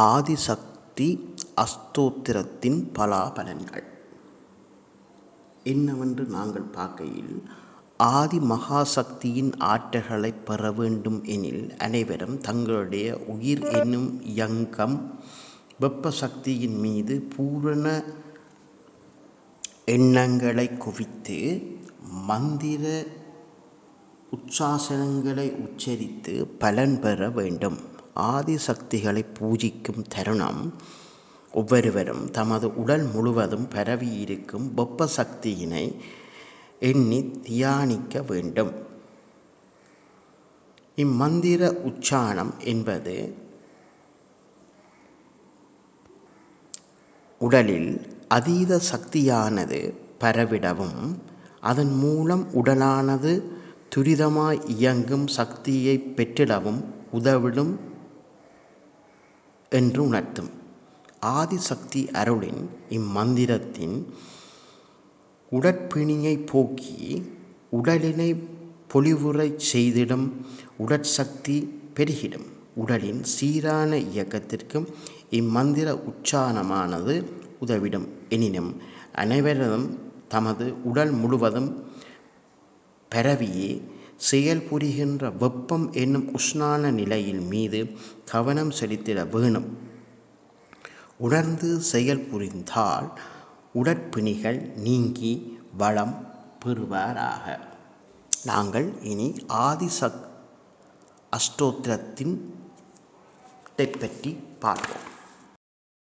ஆதிசக்தி அஸ்தோத்திரத்தின் பலாபலன்கள். என்னவென்று நாங்கள் பார்க்கையில் ஆதி மகாசக்தியின் ஆற்றல்களை பெற வேண்டும் எனில் அனைவரும் தங்களுடைய உயிர் என்னும் யங்கம் வெப்ப சக்தியின் மீது பூரண எண்ணங்களை குவித்து மந்திர உச்சாசனங்களை உச்சரித்து பலன் பெற வேண்டும். ஆதிசக்திகளை பூஜிக்கும் தருணம் ஒவ்வொருவரும் தமது உடல் முழுவதும் பரவியிருக்கும் வெப்ப சக்தியினை எண்ணி தியானிக்க வேண்டும். இம்மந்திர உச்சாரணம் என்பது உடலில் அதீத சக்தியானது பரவிடவும் அதன் மூலம் உடலானது துரிதமாய் இயங்கும் சக்தியை பெற்றிடவும் உதவிடும் என்று உணர்த்தும். ஆதிசக்தி அருளின் இம்மந்திரத்தின் உடற்பிணியை போக்கி உடலினை பொலிவுறச் செய்திடும் உடற்சக்தி பெருகிடும். உடலின் சீரான இயக்கத்திற்கும் இம்மந்திர உச்சாரணமானது உதவிடும். எனினும் அனைவரும் தமது உடல் முழுவதும் பரவியே செயல்புரிகின்ற வெப்பம் என்னும் உஷ்ணான நிலையில் மீது கவனம் செலுத்திட வேணும். உணர்ந்து செயல் புரிந்தால் உடற்பிணிகள் நீங்கி வளம் பெறுவாராக. நாங்கள் இனி ஆதிசக் அஷ்டோத்திரத்தின் பற்றி பார்ப்போம்.